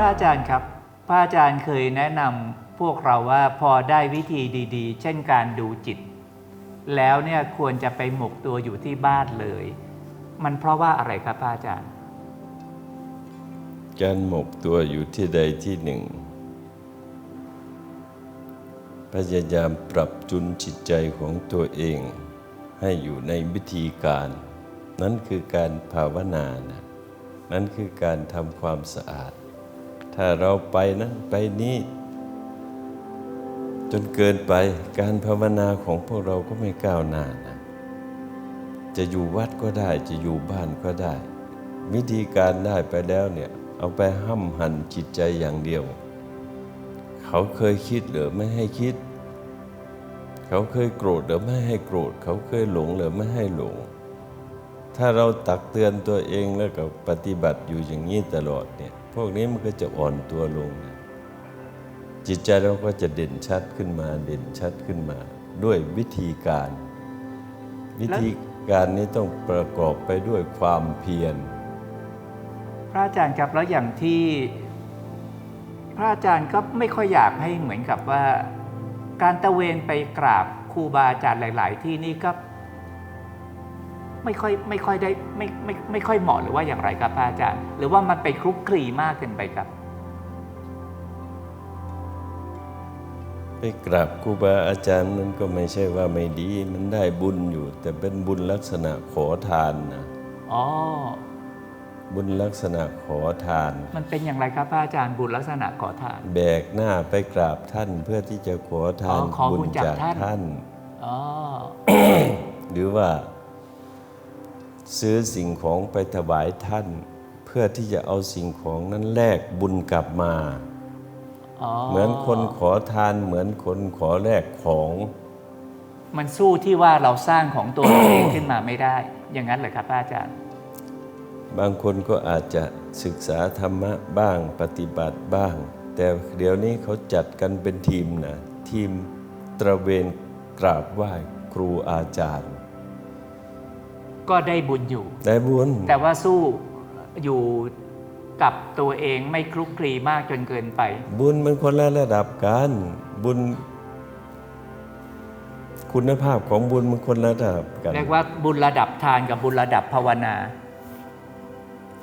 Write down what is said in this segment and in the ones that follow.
พระอาจารย์ครับ พระอาจารย์เคยแนะนำพวกเราว่าพอได้วิธีดีๆ เช่นการดูจิต แล้วเนี่ยควรจะไปหมกตัวอยู่ที่บ้านเลย มันเพราะว่าอะไรครับพระอาจารย์ การหมกตัวอยู่ที่ใดที่หนึ่ง พยายามปรับจุนจิตใจของตัวเอง ให้อยู่ในวิธีการ นั่นคือการภาวนานะ นั่นคือการทำความสะอาด ถ้าเราไปนั้นไปนี้ จนเกินไปการภาวนาของพวกเราก็ไม่ก้าวหน้านะจะอยู่วัดก็ได้จะอยู่บ้านก็ได้ วิธีการได้ไปแล้วเนี่ยเอาไปห้ำหั่นจิตใจอย่างเดียว เขาเคยคิดหรือไม่ให้คิด เขาเคยโกรธหรือไม่ให้โกรธ เขาเคยหลงหรือไม่ให้หลง ถ้าเราตักเตือนตัวเองแล้วก็ปฏิบัติอยู่อย่างนี้ตลอดเนี่ย พวกนี้มันก็จะอ่อนตัวลง จิตใจเราก็จะเด่นชัดขึ้นมาเด่นชัดขึ้นมา ด้วยวิธีการ วิธีการนี้ต้องประกอบไปด้วยความเพียร พระอาจารย์ครับแล้วอย่างที่พระอาจารย์ก็ไม่ค่อยอยากให้เหมือนกับว่า การตะเวนไปกราบครูบาอาจารย์หลาย ๆ ที่นี่ก็ ไม่ค่อยไม่ค่อยได้ไม่ไม่ไม่ค่อยเหมาะหรือว่าอย่างไรครับพระอาจารย์ หรือว่ามันไปคลุกคลีมากเกินไปครับ ไปกราบครูบาอาจารย์มันก็ไม่ใช่ว่าไม่ดี มันได้บุญอยู่ แต่เป็นบุญลักษณะขอทานนะอ๋อบุญลักษณะขอทาน มันเป็นอย่างไรครับพระอาจารย์บุญลักษณะขอทาน แบกหน้าไปกราบท่านเพื่อที่จะขอทานอ๋อขอบุญจากท่านท่านอ๋อหรือว่า ซื้อสิ่งของไปถวายท่าน เพื่อที่จะเอาสิ่งของนั้นแลกบุญกลับมาอ๋อเหมือนคนขอทานเหมือนคนขอแลกของ มันสู้ที่ว่าเราสร้างของตัวเราเองขึ้นมาไม่ได้ อย่างนั้นเหรอครับพระอาจารย์ บางคนก็อาจจะศึกษาธรรมะบ้างปฏิบัติบ้าง แต่เดี๋ยวนี้เขาจัดกันเป็นทีมนะทีมตระเวนกราบไหว้ครูอาจารย์ ก็ได้บุญอยู่ ได้บุญแต่ว่าสู้อยู่กับตัวเองไม่คลุกคลีมากจนเกินไป บุญมันคนละระดับกันบุญ คุณภาพของบุญมันคนละระดับกันเรียกว่าบุญระดับทานกับบุญระดับภาวนา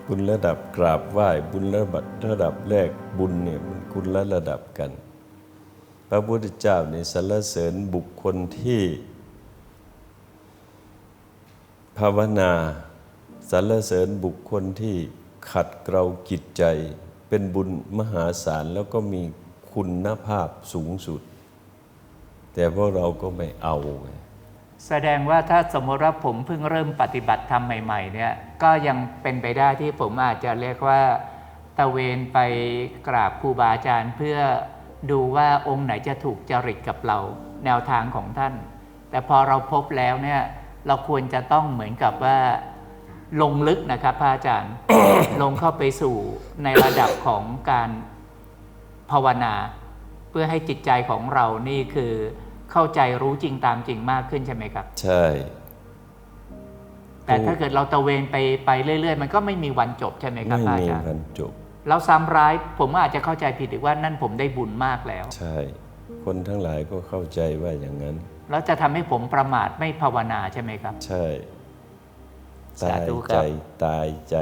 บุญระดับกราบไหว้บุญระดับระดับแรกบุญเนี่ยมันคุณละระดับกัน พระพุทธเจ้าในยสรรเสริญบุคคลที่ ภาวนาสรรเสริญบุคคลที่ขัดเกลาจิตใจ เป็นบุญมหาศาลแล้วก็มีคุณภาพสูงสุด แต่พวกเราก็ไม่เอา แสดงว่าถ้าสมมติว่าผมเพิ่งเริ่มปฏิบัติธรรมใหม่ ๆ เนี่ย ก็ยังเป็นไปได้ที่ผมอาจจะเรียกว่าตะเวนไปกราบครูบาอาจารย์ เพื่อดูว่าองค์ไหนจะถูกจริตกับเรา แนวทางของท่าน แต่พอเราพบแล้วเนี่ย เราควรจะต้องเหมือนกับว่าลงลึกนะครับพระอาจารย์ ลงเข้าไปสู่ในระดับของการภาวนา เพื่อให้จิตใจของเรานี่คือเข้าใจรู้จริงตามจริงมากขึ้นใช่ไหมครับ ใช่ แต่ถ้าเกิดเราตะเวนไปไปเรื่อยๆ มันก็ไม่มีวันจบใช่ไหมครับไม่พระมีอาจารย์วันจบเราซ้ำร้ายผมก็อาจจะเข้าใจผิดอีกว่านั่นผมได้บุญมากแล้ว ใช่ คนทั้งหลายก็เข้าใจว่าอย่างนั้น แล้วจะทำให้ผมประมาทไม่ภาวนาใช่ไหมครับ ใช่สาตายธุครับใจตายใจ